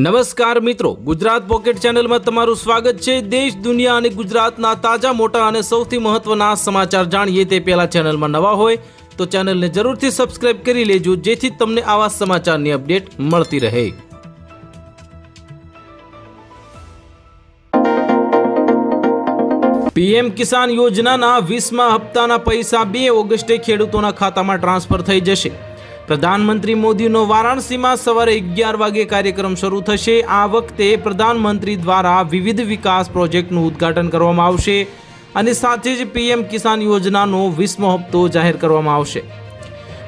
નમસ્કાર મિત્રો, ગુજરાત પોકેટ ચેનલમાં તમારું સ્વાગત છે. દેશ, દુનિયા અને ગુજરાતના તાજા, મોટા અને સૌથી મહત્વના સમાચાર જાણીએ તે પહેલા ચેનલમાં નવા હોય તો ચેનલને જરૂરથી સબસ્ક્રાઇબ કરી લેજો, જેથી તમને આવા સમાચારની અપડેટ મળતી રહે. પીએમ કિસાન યોજનાના વીસમા હપ્તાના પૈસા બે ઓગસ્ટે ખેડૂતોના ખાતામાં ટ્રાન્સફર થઈ જશે. પ્રધાનમંત્રી મોદીનો વારાણસીમાં સવારે અગિયાર વાગે કાર્યક્રમ શરૂ થશે. આ વખતે પ્રધાનમંત્રી દ્વારા વિવિધ વિકાસ પ્રોજેક્ટનું ઉદ્ઘાટન કરવામાં આવશે અને સાથે જ પીએમ કિસાન યોજનાનો વીસમો હપ્તો જાહેર કરવામાં આવશે.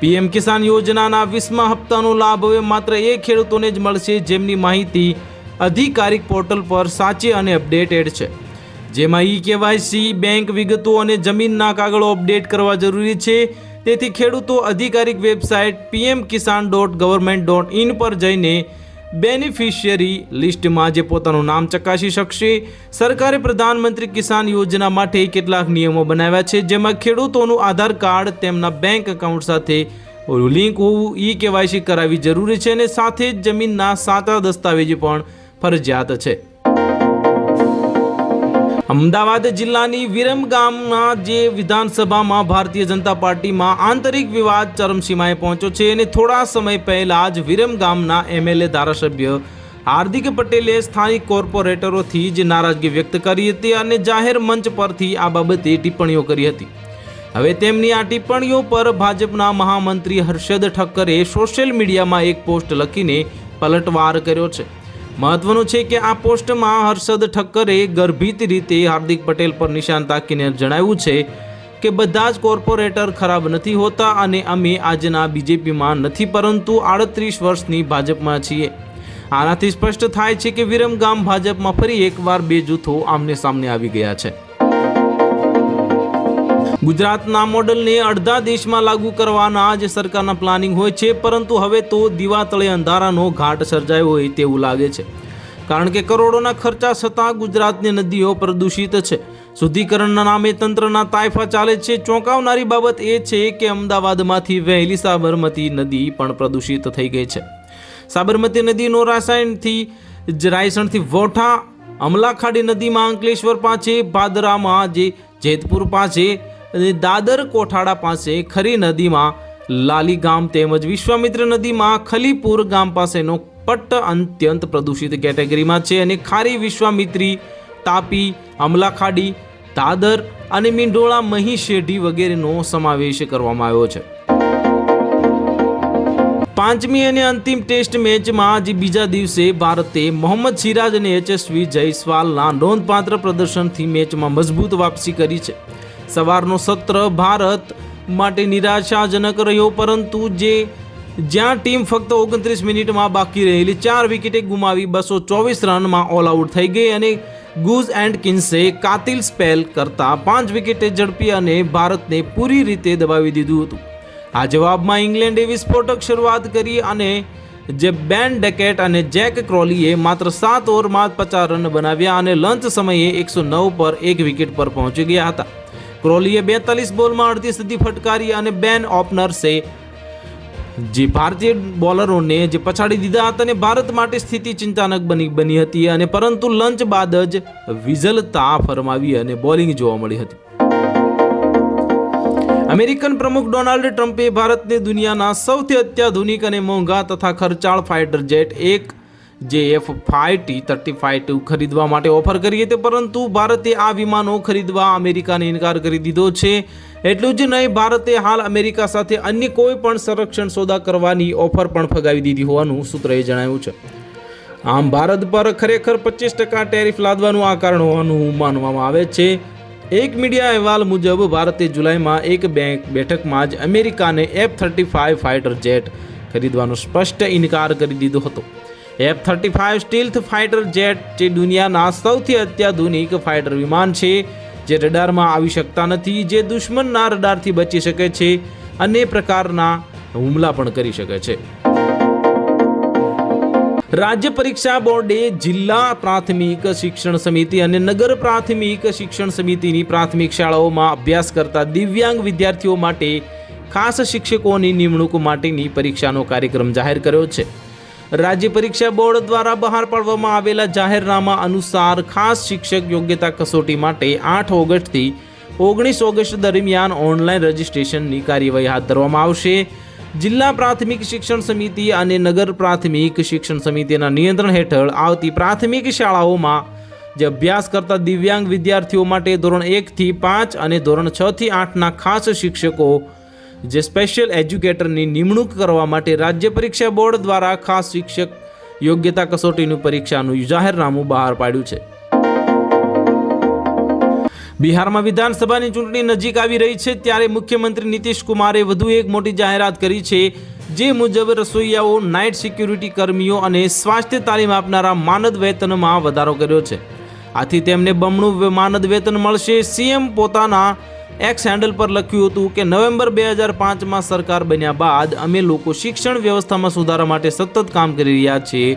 પીએમ કિસાન યોજનાના વીસમા હપ્તાનો લાભ હવે માત્ર એ ખેડૂતોને જ મળશે જેમની માહિતી અધિકારિક પોર્ટલ પર સાચી અને અપડેટેડ છે. જેમાં ઈ કેવાયસી, બેંક વિગતો અને જમીનના કાગળો અપડેટ કરવા જરૂરી છે. તેથી ખેડૂતો અધિકારિક website PM Kisan dot government dot in પર જઈને બેનિફિશિયરી લિસ્ટમાં જે પોતાનું નામ ચકાસી શકશે. સરકારે પ્રધાનમંત્રી કિસાન યોજના માટે કેટલાક નિયમો બનાવ્યા છે, જેમાં ખેડૂતોનું આધાર કાર્ડ, તેમના બેંક એકાઉન્ટ સાથે લિંક હોવું ઈ કેવાયસી કરાવવી જરૂરી છે અને સાથે જ જમીનના સાચા દસ્તાવેજ પણ ફરજિયાત છે. અમદાવાદ જિલ્લાની વિરમ ગામના જે વિધાનસભામાં ભારતીય જનતા પાર્ટીમાં આંતરિક વિવાદ ચરમસીમાએ પહોંચ્યો છે અને થોડા સમય પહેલા જ વિરમ ગામના એમએલએ ધારાસભ્ય હાર્દિક પટેલે સ્થાનિક કોર્પોરેટરોથી જ નારાજગી વ્યક્ત કરી હતી અને જાહેર મંચ પરથી આ બાબતે ટિપ્પણીઓ કરી હતી. હવે તેમની આ ટિપ્પણીઓ પર ભાજપના મહામંત્રી હર્ષદ ઠક્કરે સોશિયલ મીડિયામાં એક પોસ્ટ લખીને પલટવાર કર્યો છે. મહત્વનું છે કે આ પોસ્ટમાં હર્ષદ ઠક્કરે ગર્ભિત રીતે હાર્દિક પટેલ પર નિશાન તાકીને જણાવ્યું છે કે બધા જ કોર્પોરેટર ખરાબ નથી હોતા અને અમે આજના બીજેપીમાં નથી, પરંતુ આડત્રીસ વર્ષની ભાજપમાં છીએ. આનાથી સ્પષ્ટ થાય છે કે વિરમગામ ભાજપમાં ફરી એકવાર બે જૂથો આમને સામને આવી ગયા છે. ગુજરાતના મોડલને અડધા દેશમાં લાગુ કરવાના જ સરકારના પ્લાનિંગ હોય છે, પરંતુ હવે તો દીવા તળે અંધારાનો ઘાટ સર્જાયો હોય તેવું લાગે છે. કારણ કે કરોડોના ખર્ચા છતાં ગુજરાતની નદીઓ પ્રદૂષિત છે. શુદ્ધિકરણના નામે તંત્રના તાયફા ચાલે છે. ચોંકાવનારી બાબત એ છે કે અમદાવાદમાંથી વહેલી સાબરમતી નદી પણ પ્રદૂષિત થઈ ગઈ છે. સાબરમતી નદીનો રાસાયણથી જ રાયસણથી વોઠા, અમલાખાડી નદીમાં અંકલેશ્વર પાસે, ભાદરામાં જે જેતપુર પાસે અને દાદર કોઠાડા પાસે ખરી નદીમાં લાલી ગામ તેમજ વિશ્વામિત્ર નદીમાં ખલીપુર ગામ પાસેનો પટ્ટ અત્યંત પ્રદૂષિત કેટેગરીમાં છે અને ખારી વિશ્વામિત્રી, તાપી, અમલાખાડી, દાદર અને મીંઢોળા મહી શેઢી વગેરેનો સમાવેશ કરવામાં આવ્યો છે. પાંચમી અને અંતિમ ટેસ્ટ મેચમાં આજે બીજા દિવસે ભારતે મોહમ્મદ સિરાજ અને એચએસવી જયસ્વાલના નોંધપાત્ર પ્રદર્શનથી મેચમાં મજબૂત વાપસી કરી છે. સવારનો સત્ર ભારત માટે નિરાશાજનક રહ્યો, પરંતુ જે જ્યાં ટીમ ફક્ત ઓગણત્રીસ મિનિટમાં બાકી રહેલી ચાર વિકેટે ગુમાવી બસો ચોવીસ રનમાં ઓલ આઉટ થઈ ગઈ અને ગુઝ એન્ડ કિન્સે કાતિલ સ્પેલ કરતા પાંચ વિકેટે ઝડપી અને ભારતને પૂરી રીતે દબાવી દીધું હતું. આ જવાબમાં ઇંગ્લેન્ડે વિસ્ફોટક શરૂઆત કરી અને જે બેન ડેકેટ અને જેક ક્રોલીએ માત્ર સાત ઓવરમાં પચાસ રન બનાવ્યા અને લંચ સમયે એકસો નવ પર એક વિકેટ પર પહોંચી ગયા હતા. ક્રોલીએ બેતાલીસ બોલમાં અડધી સદી ફટકારી અને બેન ઓપનર્સે જે ભારતીય બોલરોને જે પછાડી દીધા હતા અને ભારત માટે સ્થિતિ ચિંતાજનક બની બની હતી અને પરંતુ લંચ બાદ જ વિઝલતા ફરમાવી અને બોલિંગ જોવા મળી હતી. અમેરિકન પ્રમુખ ડોનાલ્ડ ટ્રમ્પે ભારતને દુનિયાના સૌથી અત્યાધુનિક અને મોંઘા તથા ખર્ચાળ ફાઇટર જેટ એક જે F five T thirty five two ખરીદવા માટે ઓફર કરી હતી, પરંતુ ભારતે આ વિમાનો ખરીદવા અમેરિકાને ઇનકાર કરી દીધો છે. એટલું જ નહીં, ભારતે હાલ અમેરિકા સાથે અન્ય કોઈ પણ સંરક્ષણ સોદા કરવાની ઓફર પણ ફગાવી દીધી હોવાનું સૂત્રએ જણાવ્યું છે. આમ ભારત પર ખરેખર પચીસ ટકા ટેરિફ લાદવાનું આ કારણ હોવાનું માનવામાં આવે છે. એક મીડિયા અહેવાલ મુજબ, ભારતે જુલાઈમાં એક બેંક બેઠકમાં જ અમેરિકાને F thirty five fighter jet ખરીદવાનો સ્પષ્ટ ઇનકાર કરી દીધો હતો. F thirty five stealth fighter jet જે દુનિયાના સૌથી અત્યાધુનિક ફાઇટર વિમાન છે, જે રડારમાં આવી શકતા નથી, જે દુશ્મનના રડારથી બચી શકે છે અને પ્રકારના હુમલા પણ કરી શકે છે. રાજ્ય પરીક્ષા બોર્ડે જિલ્લા પ્રાથમિક શિક્ષણ સમિતિ અને નગર પ્રાથમિક શિક્ષણ સમિતિની પ્રાથમિક શાળાઓમાં અભ્યાસ કરતા દિવ્યાંગ વિદ્યાર્થીઓ માટે ખાસ શિક્ષકોની નિમણૂક માટેની પરીક્ષાનો કાર્યક્રમ જાહેર કર્યો છે. રાજ્ય પરીક્ષા બોર્ડ દ્વારા બહાર પાડવામાં આવેલા જાહેરનામા અનુસાર ખાસ શિક્ષક યોગ્યતા કસોટી માટે આઠ ઓગસ્ટથી ઓગણીસ ઓગસ્ટ દરમિયાન ઓનલાઈન રજિસ્ટ્રેશનની કાર્યવાહી હાથ ધરવામાં આવશે. જિલ્લા પ્રાથમિક શિક્ષણ સમિતિ અને નગર પ્રાથમિક શિક્ષણ સમિતિના નિયંત્રણ હેઠળ આવતી પ્રાથમિક શાળાઓમાં જે અભ્યાસ કરતા દિવ્યાંગ વિદ્યાર્થીઓ માટે ધોરણ એકથી પાંચ અને ધોરણ છથી આઠના ખાસ શિક્ષકો જે સ્પેશિયલ એજ્યુકેટરની નિમણૂક કરવા માટે રાજ્ય પરીક્ષા બોર્ડ દ્વારા ખાસ શિક્ષક યોગ્યતા કસોટીનું પરીક્ષાનું જાહેરનામું બહાર પાડ્યું છે. બિહારમાં વિધાનસભાની ચૂંટણી નજીક આવી રહી છે ત્યારે મુખ્યમંત્રી નીતિશ કુમારે વધુ એક મોટી જાહેરાત કરી છે, જે મુજબ રસોઈયાઓ નાઇટ સિક્યુરિટી કર્મીઓ અને સ્વાસ્થ્ય તાલીમ આપનારા માનદ વેતનમાં વધારો કર્યો છે. આથી તેમને બમણું માનદ વેતન મળશે, સીએમ પોતાના એક્સ હેન્ડલ પર લખ્યું હતું કે નવેમ્બર બે હજાર પાંચમાં સરકાર બન્યા બાદ અમે લોકો શિક્ષણ વ્યવસ્થામાં સુધારા માટે સતત કામ કરી રહ્યા છીએ.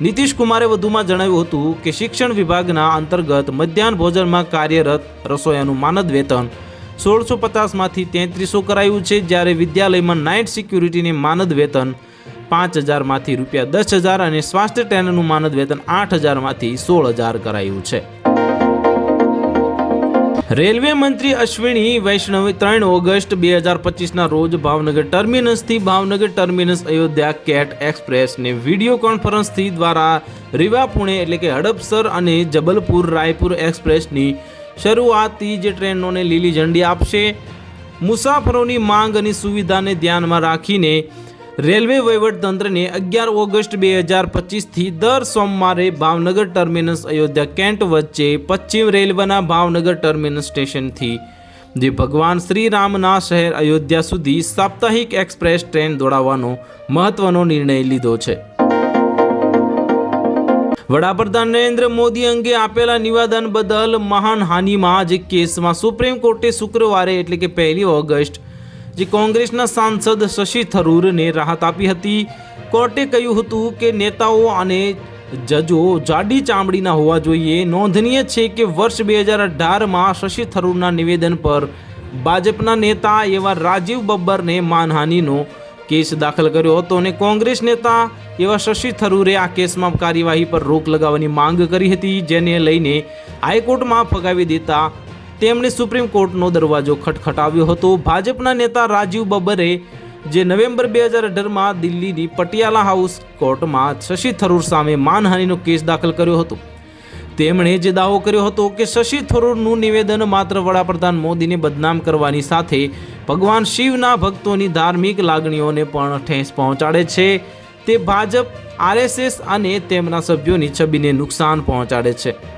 નીતિશ કુમારે વધુમાં જણાવ્યું હતું કે શિક્ષણ વિભાગના અંતર્ગત મધ્યાહન ભોજનમાં કાર્યરત રસોયાનું માનદ વેતન સોળસો પચાસમાંથી તેત્રીસો કરાયું છે, જ્યારે વિદ્યાલયમાં નાઇટ સિક્યુરિટીની માનદ વેતન પાંચ હજારમાંથી રૂપિયા દસ હજાર અને સ્વાસ્થ્ય ટ્રેનરનું માનદ વેતન આઠ હજારમાંથી સોળ હજાર કરાયું છે. રેલવે મંત્રી અશ્વિની વૈષ્ણવે ત્રણ ઓગસ્ટ બે હજાર પચીસના રોજ ભાવનગર ટર્મિનસથી ભાવનગર ટર્મિનસ અયોધ્યા કેટ એક્સપ્રેસને વીડિયો કોન્ફરન્સથી દ્વારા રીવા પુણે એટલે કે હડપસર અને જબલપુર રાયપુર એક્સપ્રેસની શરૂઆતથી જે ટ્રેનોને લીલી ઝંડી આપશે. મુસાફરોની માંગ અને સુવિધાને ધ્યાનમાં રાખીને રેલવે વહીવટતંત્રને અગિયાર ઓગસ્ટ બે હજાર પચીસથી દર સોમવારે ભાવનગર ટર્મિનસ અયોધ્યા કેન્ટ વચ્ચે પશ્ચિમ રેલવેના ભાવનગર ટર્મિનસ સ્ટેશનથી જે ભગવાન શ્રી રામના શહેર અયોધ્યા સુધી સાપ્તાહિક એક્સપ્રેસ ટ્રેન દોડાવવાનો મહત્વનો નિર્ણય લીધો છે. વડાપ્રધાન નરેન્દ્ર મોદી અંગે આપેલા નિવેદન બદલ માનહાનિમાં જે કેસમાં સુપ્રીમ કોર્ટે શુક્રવારે એટલે કે પહેલી ઓગસ્ટ જે કોંગ્રેસના સાંસદ શશી થરૂરને રાહત આપી હતી. કોર્ટે કહ્યું હતું કે નેતાઓ અને જજો જાડી ચામડીના હોવા જોઈએ. નોંધનીય છે કે વર્ષ બે હજાર અઢારમાં શશી થરૂરના નિવેદન પર ભાજપના નેતા એવા રાજીવ બબ્બરને માનહાનિનો કેસ દાખલ કર્યો હતો અને કોંગ્રેસ નેતા એવા શશી થરૂરે આ કેસમાં કાર્યવાહી પર રોક લગાવવાની માંગ કરી હતી, જેને લઈને હાઈકોર્ટમાં ફગાવી દેતા તેમણે સુપ્રીમ કોર્ટનો દરવાજો ખટખટાવ્યો હતો. ભાજપના નેતા રાજીવ બબ્બરે જે નવેમ્બર બે હજાર અઢારમાં દિલ્હીની પટિયાલા હાઉસ કોર્ટમાં શશી થરૂર સામે માનહાનિનો કેસ દાખલ કર્યો હતો. તેમણે જે દાવો કર્યો હતો કે શશી થરૂરનું નિવેદન માત્ર વડાપ્રધાન મોદીને બદનામ કરવાની સાથે ભગવાન શિવના ભક્તોની ધાર્મિક લાગણીઓને પણ ઠેસ પહોંચાડે છે. તે ભાજપ, આરએસએસ અને તેમના સભ્યોની છબીને નુકસાન પહોંચાડે છે.